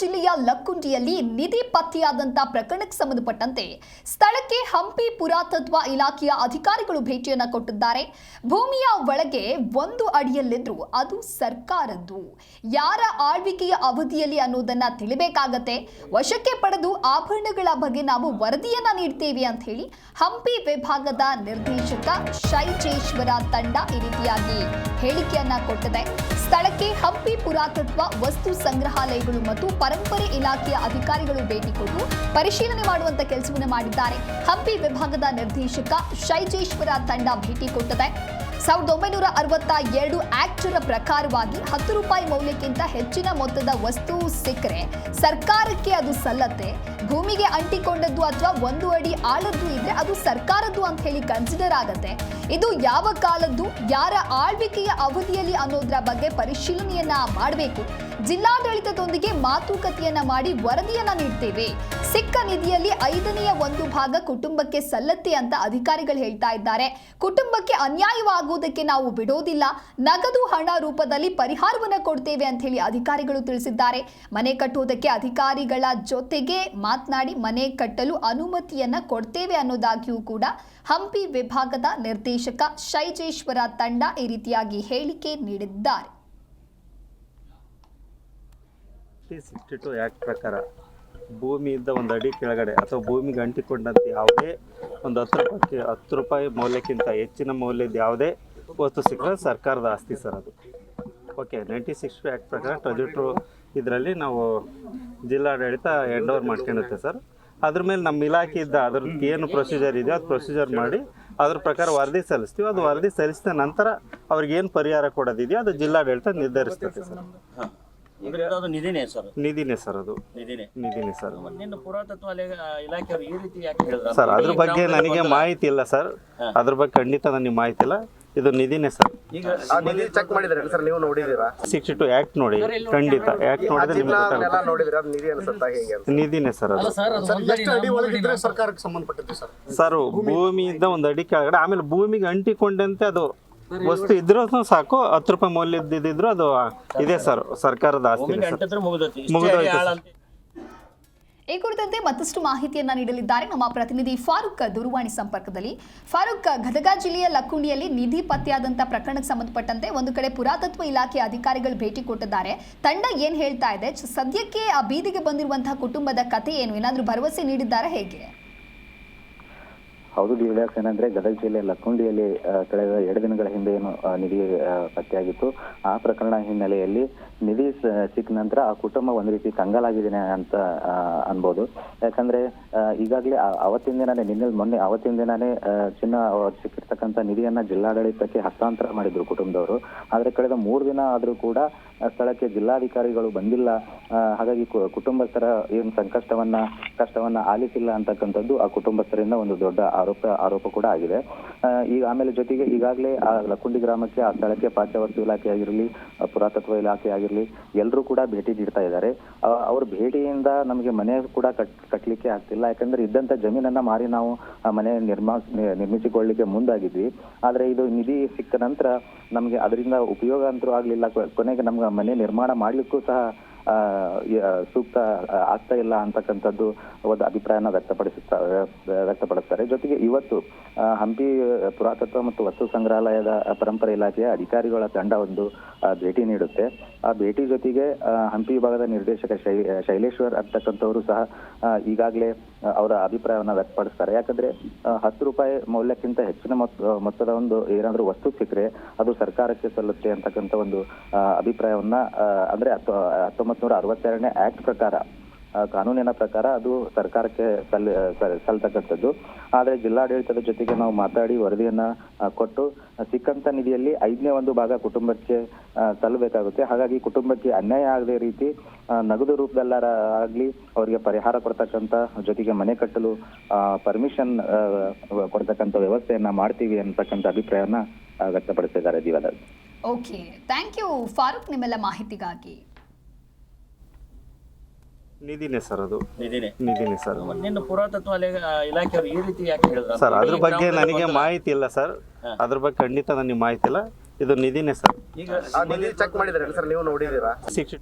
ಜಿಲ್ಲೆಯ ಲಕ್ಕುಂಡಿಯಲ್ಲಿ ನಿಧಿ ಪತ್ತೆಯಾದಂಥ ಪ್ರಕರಣಕ್ಕೆ ಸಂಬಂಧಪಟ್ಟಂತೆ ಸ್ಥಳಕ್ಕೆ ಹಂಪಿ ಪುರಾತತ್ವ ಇಲಾಖೆಯ ಅಧಿಕಾರಿಗಳು ಭೇಟಿಯನ್ನ ಕೊಟ್ಟಿದ್ದಾರೆ. ಭೂಮಿಯ ಒಳಗೆ ಒಂದು ಅಡಿಯಲ್ಲಿದ್ರು ಅದು ಸರ್ಕಾರದ್ದು. ಯಾರ ಆಳ್ವಿಕೆಯ ಅವಧಿಯಲ್ಲಿ ಅನ್ನೋದನ್ನ ತಿಳಿಬೇಕಾಗತ್ತೆ. ವಶಕ್ಕೆ ಪಡೆದು ಆಭರಣಗಳ ಬಗ್ಗೆ ನಾವು ವರದಿಯನ್ನ ನೀಡ್ತೇವೆ ಅಂತ ಹೇಳಿ ಹಂಪಿ ವಿಭಾಗದ ನಿರ್ದೇಶಕ ಶೈಜೇಶ್ವರ ತಂಡ ಈ ರೀತಿಯಾಗಿ ಹೇಳಿಕೆಯನ್ನ ಕೊಟ್ಟಿದೆ. ಸ್ಥಳಕ್ಕೆ ಹಂಪಿ ಪುರಾತತ್ವ ವಸ್ತು ಸಂಗ್ರಹಾಲಯಗಳು ಮತ್ತು ಪರಂಪರೆ ಇಲಾಖೆಯ ಅಧಿಕಾರಿಗಳು ಭೇಟಿ ಕೊಟ್ಟು ಪರಿಶೀಲನೆ ಮಾಡುವಂತಹ ಕೆಲಸವನ್ನು ಮಾಡಿದ್ದಾರೆ. ಹಂಪಿ ವಿಭಾಗದ ನಿರ್ದೇಶಕ ಶೈಜೇಶ್ವರ ತಂಡ ಭೇಟಿ ಕೊಟ್ಟಿದೆ. ಸಾವಿರದ ಒಂಬೈನೂರ ಅರವತ್ತ ಎರಡು ಆಕ್ಟರ ಪ್ರಕಾರವಾಗಿ ಹತ್ತು ರೂಪಾಯಿ ಮೌಲ್ಯಕ್ಕಿಂತ ಹೆಚ್ಚಿನ ಮೊತ್ತದ ವಸ್ತು ಸಿಕ್ಕರೆ, ಸರ್ಕಾರಕ್ಕೆ ಅದು ಸಲ್ಲತ್ತೆ. ಭೂಮಿಗೆ ಅಂಟಿಕೊಂಡದ್ದು ಅಥವಾ ಒಂದು ಅಡಿ ಆಳದ್ದು ಇದ್ರೆ ಅದು ಸರ್ಕಾರದ್ದು ಅಂತ ಹೇಳಿ ಕನ್ಸಿಡರ್ ಆಗತ್ತೆ. ಇದು ಯಾವ ಕಾಲದ್ದು, ಯಾರ ಆಳ್ವಿಕೆಯ ಅವಧಿಯಲ್ಲಿ ಅನ್ನೋದ್ರ ಬಗ್ಗೆ ಪರಿಶೀಲನೆಯನ್ನ ಮಾಡಬೇಕು. ಜಿಲ್ಲಾಡಳಿತದೊಂದಿಗೆ ಮಾತುಕತೆಯನ್ನ ಮಾಡಿ ವರದಿಯನ್ನ ನೀಡ್ತೇವೆ. ಸಿಕ್ಕ ನಿಧಿಯಲ್ಲಿ ಐದನೆಯ ಒಂದು ಭಾಗ ಕುಟುಂಬಕ್ಕೆ ಸಲ್ಲತ್ತೆ ಅಂತ ಅಧಿಕಾರಿಗಳು ಹೇಳ್ತಾ ಇದ್ದಾರೆ. ಕುಟುಂಬಕ್ಕೆ ಅನ್ಯಾಯವಾಗುವುದಕ್ಕೆ ನಾವು ಬಿಡೋದಿಲ್ಲ. ನಗದು ಹಣ ರೂಪದಲ್ಲಿ ಪರಿಹಾರವನ್ನು ಕೊಡ್ತೇವೆ ಅಂತ ಹೇಳಿ ಅಧಿಕಾರಿಗಳು ತಿಳಿಸಿದ್ದಾರೆ. ಮನೆ ಕಟ್ಟುವುದಕ್ಕೆ ಅಧಿಕಾರಿಗಳ ಜೊತೆಗೆ ಮಾತನಾಡಿ ಮನೆ ಕಟ್ಟಲು ಅನುಮತಿಯನ್ನ ಕೊಡ್ತೇವೆ ಅನ್ನೋದಾಗಿಯೂ ಕೂಡ ಹಂಪಿ ವಿಭಾಗದ ನಿರ್ದೇಶಕ ಶೈಜೇಶ್ವರ ತಂಡ ಈ ರೀತಿಯಾಗಿ ಹೇಳಿಕೆ ನೀಡಿದ್ದಾರೆ. ಪ್ರಕಾರ ಭೂಮಿಯಿಂದ ಒಂದು ಅಡಿ ಕೆಳಗಡೆ ಅಥವಾ ಭೂಮಿಗೆ ಅಂಟಿಕೊಂಡಂತೆ ಯಾವುದೇ ಒಂದು ಹತ್ತು ರೂಪಾಯಿ ಹತ್ತು ರೂಪಾಯಿ ಮೌಲ್ಯಕ್ಕಿಂತ ಹೆಚ್ಚಿನ ಮೌಲ್ಯದ ಯಾವುದೇ ವಸ್ತು ಸಿಕ್ಕರೆ ಸರ್ಕಾರದ ಆಸ್ತಿ ಸರ್ ಅದು. ಓಕೆ ನೈಂಟಿ ಸಿಕ್ಸ್ ಆ್ಯಕ್ಟ್ ಪ್ರಕಾರ ಟ್ರೆಜಿಟ್ರು ಇದರಲ್ಲಿ ನಾವು ಜಿಲ್ಲಾಡಳಿತ ಎಂಡೋರ್ ಓವರ್ ಸರ್. ಅದ್ರ ಮೇಲೆ ನಮ್ಮ ಇಲಾಖೆಯಿಂದ ಅದ್ರದ್ದು ಏನು ಪ್ರೊಸೀಜರ್ ಇದೆಯೋ ಅದು ಪ್ರೊಸೀಜರ್ ಮಾಡಿ ಅದ್ರ ಪ್ರಕಾರ ವರದಿ ಸಲ್ಲಿಸ್ತೀವಿ. ಅದು ವರದಿ ಸಲ್ಲಿಸಿದ ನಂತರ ಅವ್ರಿಗೆ ಏನು ಪರಿಹಾರ ಕೊಡೋದಿದೆಯೋ ಅದು ಜಿಲ್ಲಾಡಳಿತ ನಿರ್ಧರಿಸ್ತೈತೆ ಸರ್. ಅಂದ್ರೆ ಅದು ನಿಧಿನೇ ಸರ್ ನಿಧಿನೇ ಸರ್ ಅದು. ನಿಧಿನೇ. ನಿಧಿನೇ ಸರ್ ನಿನ್ನ ಪುರಾತತ್ವ ಇಲಾಖೆಯವರು ಈ ರೀತಿ ಯಾಕೆ ಹೇಳಿದ್ರು? ಸರ್ ಅದ್ರ ಬಗ್ಗೆ ನನಗೆ ಮಾಹಿತಿ ಇಲ್ಲ ಸರ್. ಅದ್ರ ಬಗ್ಗೆ ಖಂಡಿತ ನನಗೆ ಮಾಹಿತಿ ಇಲ್ಲ. ಇದು ನಿಧಿನೇ ಸರ್. ಈಗ ಆ ನಿಧಿ ಚೆಕ್ ಮಾಡಿದ್ರಿ ಸರ್ ನೀವು ನೋಡಿದೀರಾ ಸಿಕ್ಸ್ಟಿ ಟು ಆ್ಯಕ್ಟ್ ನೋಡಿ. ಖಂಡಿತ. ಆಕ್ಟ್ ನೋಡಿದ್ರೆ ನಿಮ್ಗೆ ಎಲ್ಲ ಗೊತ್ತಾಗುತ್ತೆ ನೋಡಿದ್ರೆ ಅದು ನಿಧಿ ಅನ್ಸುತ್ತಾ ಹೇಗೆ ಅಂತ. ನಿಧಿನೇ ಸರ್ ಅದು. ಸರ್ ಎಷ್ಟು ಅಡಿ ಒಳಗಿದ್ರೆ ಸರ್ಕಾರಕ್ಕೆ ಸಂಬಂಧಪಟ್ಟಿದೆ ಸರ್? ಸರ್ ಭೂಮಿಯಿಂದ ಒಂದು ಅಡಿ ಕೆಳಗಡೆ ಆಮೇಲೆ ಭೂಮಿಗೆ ಅಂಟಿಕೊಂಡಂತೆ ಅದು ವಸ್ತು ಇದ್ರೂ ಸಾಕು. ಹತ್ತು ರೂಪಾಯಿ ಮೌಲ್ಯದ ಇದ್ದಿದ್ರು ಅದು ಇದೆ ಸರ್ ಸರ್ಕಾರದ ಆಸ್ತಿ ಸರ್. ಮುಗಿದೋಯ್ತು ಈ ಕುರಿತಂತೆ ಮತ್ತಷ್ಟು ಮಾಹಿತಿಯನ್ನ ನೀಡಲಿದ್ದಾರೆ. ನಮ್ಮ ಪ್ರತಿನಿಧಿ ಫಾರೂಕ್ ದೂರವಾಣಿ ಸಂಪರ್ಕದಲ್ಲಿ. ಫಾರೂಕ್ ಗದಗ ಜಿಲ್ಲೆಯ ಲಕ್ಕುಂಡಿಯಲ್ಲಿ ನಿಧಿ ಪತ್ತೆಯಾದಂತ ಪ್ರಕರಣಕ್ಕೆ ಸಂಬಂಧಪಟ್ಟಂತೆ ಒಂದು ಕಡೆ ಪುರಾತತ್ವ ಇಲಾಖೆ ಅಧಿಕಾರಿಗಳು ಭೇಟಿ ಕೊಟ್ಟಿದ್ದಾರೆ. ತಂಡ ಏನ್ ಹೇಳ್ತಾ ಇದೆ? ಸದ್ಯಕ್ಕೆ ಆ ಬೀದಿಗೆ ಬಂದಿರುವಂತಹ ಕುಟುಂಬದ ಕಥೆ ಏನು? ಏನಾದರೂ ಭರವಸೆ ನೀಡಿದ್ದಾರೆ ಹೇಗೆ? ಹೌದು ದಿವ್ಯಾಸ್ ಏನಂದ್ರೆ ಗದಗ ಜಿಲ್ಲೆ ಲಕ್ಕುಂಡಿಯಲ್ಲಿ ಕಳೆದ ಎರಡು ದಿನಗಳ ಹಿಂದೆ ಏನು ನಿಧಿ ಪತ್ತೆಯಾಗಿತ್ತು. ಆ ಪ್ರಕರಣ ಹಿನ್ನೆಲೆಯಲ್ಲಿ ನಿಧಿ ಸಿಕ್ಕ ನಂತರ ಆ ಕುಟುಂಬ ಒಂದ್ ರೀತಿ ಕಂಗಾಲಾಗಿದ್ದೇನೆ ಅಂತ ಅನ್ಬೋದು. ಯಾಕಂದ್ರೆ ಈಗಾಗಲೇ ಅವತ್ತಿನ ದಿನಾನೇ, ನಿನ್ನೆ, ಮೊನ್ನೆ, ಅವತ್ತಿನ ದಿನಾನೇ ಚಿನ್ನ ಸಿಕ್ಕಿರ್ತಕ್ಕಂಥ ನಿಧಿಯನ್ನ ಜಿಲ್ಲಾಡಳಿತಕ್ಕೆ ಹಸ್ತಾಂತರ ಮಾಡಿದ್ರು ಕುಟುಂಬದವರು. ಆದ್ರೆ ಕಳೆದ ಮೂರು ದಿನ ಆದ್ರೂ ಕೂಡ ಸ್ಥಳಕ್ಕೆ ಜಿಲ್ಲಾಧಿಕಾರಿಗಳು ಬಂದಿಲ್ಲ. ಹಾಗಾಗಿ ಕುಟುಂಬಸ್ಥರ ಏನು ಸಂಕಷ್ಟವನ್ನ, ಕಷ್ಟವನ್ನ ಆಲಿಸಿಲ್ಲ ಅಂತಕ್ಕಂಥದ್ದು ಆ ಕುಟುಂಬಸ್ಥರಿಂದ ಒಂದು ದೊಡ್ಡ ಆರೋಪ ಆರೋಪ ಕೂಡ ಆಗಿದೆ. ಈಗ ಆಮೇಲೆ ಜೊತೆಗೆ ಈಗಾಗಲೇ ಆ ಲಕ್ಕುಂಡಿ ಗ್ರಾಮಕ್ಕೆ, ಆ ಸ್ಥಳಕ್ಕೆ ಪಾಠ್ಯವಸ್ತು ಇಲಾಖೆ ಆಗಿರಲಿ ಪುರಾತತ್ವ ಇಲಾಖೆ ಆಗಿರಲಿ ಎಲ್ಲರೂ ಕೂಡ ಭೇಟಿ ನೀಡ್ತಾ ಇದ್ದಾರೆ. ಅವ್ರ ಭೇಟಿಯಿಂದ ನಮಗೆ ಮನೆ ಕೂಡ ಕಟ್, ಕಟ್ಲಿಕ್ಕೆ ಆಗ್ತಿಲ್ಲ. ಯಾಕಂದ್ರೆ ಇದ್ದಂತ ಜಮೀನನ್ನ ಮಾರಿ ನಾವು ಮನೆ ನಿರ್ಮಾ, ನಿ- ನಿರ್ಮಿಸಿಕೊಳ್ಳಿಕ್ಕೆ ಮುಂದಾಗಿದ್ವಿ. ಆದ್ರೆ ಇದು ನಿಧಿ ಸಿಕ್ಕ ನಂತರ ನಮಗೆ ಅದರಿಂದ ಉಪಯೋಗ ಅಂತೂ ಆಗ್ಲಿಲ್ಲ. ಕೊನೆಗೆ ನಮ್ಗೆ ಮನೆ ನಿರ್ಮಾಣ ಮಾಡ್ಲಿಕ್ಕೂ ಸಹ ಸೂಕ್ತ ಆಗ್ತಾ ಇಲ್ಲ ಅಂತಕ್ಕಂಥದ್ದು ಒಂದು ಅಭಿಪ್ರಾಯನ ವ್ಯಕ್ತಪಡಿಸುತ್ತಾ ವ್ಯಕ್ತಪಡಿಸ್ತಾರೆ. ಜೊತೆಗೆ ಇವತ್ತು ಹಂಪಿ ಪುರಾತತ್ವ ಮತ್ತು ವಸ್ತು ಸಂಗ್ರಹಾಲಯದ ಪರಂಪರೆ ಇಲಾಖೆಯ ಅಧಿಕಾರಿಗಳ ತಂಡ ಒಂದು ಭೇಟಿ ನೀಡುತ್ತೆ. ಆ ಭೇಟಿ ಜೊತೆಗೆ ಹಂಪಿ ವಿಭಾಗದ ನಿರ್ದೇಶಕ ಶೈ ಶೈಲೇಶ್ವರ್ ಅಂತಕ್ಕಂಥವರು ಸಹ ಈಗಾಗಲೇ ಅವರ ಅಭಿಪ್ರಾಯವನ್ನು ವ್ಯಕ್ತಪಡಿಸ್ತಾರೆ. ಯಾಕಂದ್ರೆ ಹತ್ತು ರೂಪಾಯಿ ಮೌಲ್ಯಕ್ಕಿಂತ ಹೆಚ್ಚಿನ ಮೊತ್ತ, ಮೊತ್ತದ ಒಂದು ಏನಾದರೂ ವಸ್ತು ಸಿಕ್ಕರೆ ಅದು ಸರ್ಕಾರಕ್ಕೆ ಸಲ್ಲುತ್ತೆ ಅಂತಕ್ಕಂಥ ಒಂದು ಅಭಿಪ್ರಾಯವನ್ನು ಅಂದ್ರೆ ಹತ್ತೊಂಬತ್ ನೂರ ಅರವತ್ತೆರಡನೇ ಆಕ್ಟ್ ಪ್ರಕಾರ ಕಾನೂನಿನ ಪ್ರಕಾರ ಅದು ಸರ್ಕಾರಕ್ಕೆ ಸಲ್ ಸಲ್- ಸಲ್ತಕ್ಕಂಥದ್ದು ಆದ್ರೆ ಜಿಲ್ಲಾಡಳಿತದ ಜೊತೆಗೆ ನಾವು ಮಾತಾಡಿ ವರದಿಯನ್ನ ಕೊಟ್ಟು ಸಿಕ್ಕಂತ ನಿಧಿಯಲ್ಲಿ ಐದನೇ ಒಂದು ಭಾಗ ಕುಟುಂಬಕ್ಕೆ ಸಲ್ಲಬೇಕಾಗುತ್ತೆ ಹಾಗಾಗಿ ಕುಟುಂಬಕ್ಕೆ ಅನ್ಯಾಯ ಆಗದೆ ರೀತಿ ನಗದು ರೂಪದಲ್ಲಾರ ಆಗಲಿ ಅವರಿಗೆ ಪರಿಹಾರ ಕೊಡ್ತಕ್ಕಂಥ ಜೊತೆಗೆ ಮನೆ ಕಟ್ಟಲು ಪರ್ಮಿಷನ್ ಕೊಡ್ತಕ್ಕಂಥ ವ್ಯವಸ್ಥೆಯನ್ನ ಮಾಡ್ತೀವಿ ಅಂತಕ್ಕಂಥ ಅಭಿಪ್ರಾಯವನ್ನ ವ್ಯಕ್ತಪಡಿಸಿದ್ದಾರೆ ದಿವಾದ ಓಕೆ ಥ್ಯಾಂಕ್ ಯು ಫಾರೂಕ್ ನಿಮ್ಮೆಲ್ಲ ಮಾಹಿತಿಗಾಗಿ. ನಿಧಿನೇ ಸರ್ ಅದು. ನಿಧಿನೇ. ನಿಧಿನೇ ಸರ್. ನಿನ್ನ ಪುರಾತತ್ವ ಇಲಾಖೆಯವರು ಈ ರೀತಿ ಯಾಕೆ ಹೇಳಿದ್ರು ಸರ್ ಅದ್ರ ಬಗ್ಗೆ ನನಗೆ ಮಾಹಿತಿ ಇಲ್ಲ ಸರ್. ಅದ್ರ ಬಗ್ಗೆ ಖಂಡಿತ ನನಗೆ ಮಾಹಿತಿ ಇಲ್ಲ. ಇದು ನಿಧಿನೇ ಸರ್. ಈಗ ಚೆಕ್ ಮಾಡಿದ್ರೆ ಸರ್? ನೀವು ನೋಡಿದ್ದೀರಾ? ಸಿಕ್ಸ್